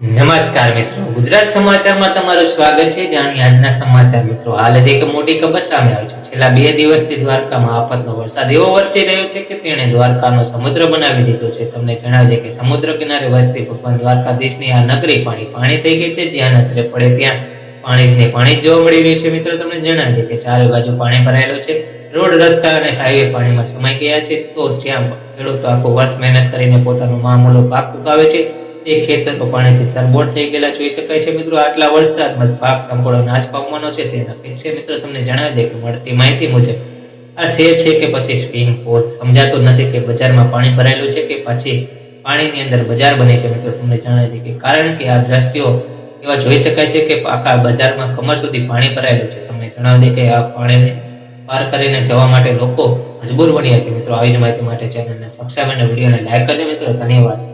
નમસ્કાર મિત્રો. ગુજરાત સમાચારમાં તમારું સ્વાગત છે. જાણીએ આજના સમાચાર મિત્રો. હાલ જ એક મોટી ખબર સામે આવી છે. છેલ્લા બે દિવસથી દ્વારકામાં આફતનો વરસાદ એવો વરસી રહ્યો છે કે તેણે દ્વારકાનો સમુદ્ર બનાવી દીધો છે. તમને જણાવી દે કે સમુદ્ર કિનારે વસતી ભગવાન દ્વારકાધીશની આ નગરી પાણી પાણી થઈ ગઈ છે. જ્યાં નજરે પડે ત્યાં પાણી જ ને પાણી જોવા મળી રહ્યું છે. મિત્રો, તમને જણાવી દે કે ચારે બાજુ પાણી ભરાયેલું છે. રોડ, રસ્તા અને હાઈવે પાણીમાં સમાઈ ગયા છે. તો જ્યાં ખેડૂતો આખો વર્ષ મહેનત કરીને પોતાનો મામૂલો પાક ઉગાવે છે તે ખેતરો પાણીથી તરબોળ થઈ ગયેલા જોઈ શકાય છે મિત્રો. આટલા વરસાદમાં પાક સંપૂર્ણ નાશ પામવાનો છે તે નક્કી છે. મિત્રો, તમને જણાવી દે કે મળતી માહિતી મુજબ આ શેર છે કે પછી સ્વિંગ પોર્ટ સમજાતું નથી કે બજારમાં પાણી ભરાયેલું છે કે પછી પાણીની અંદર બજાર બને છે? મિત્રો, તમને જણાવી દે કે કારણ કે આ દ્રશ્યો એવા જોઈ શકાય છે કે આખા બજારમાં કમર સુધી પાણી ભરાયેલું છે. તમને જણાવી દે કે આ પાણીને પાર કરીને જવા માટે લોકો મજબૂર બન્યા છે. મિત્રો, આવી જ માહિતી માટે ચેનલને સબસ્ક્રાઈબ અને વિડીયોને લાઈક કરજો. મિત્રો, ધન્યવાદ.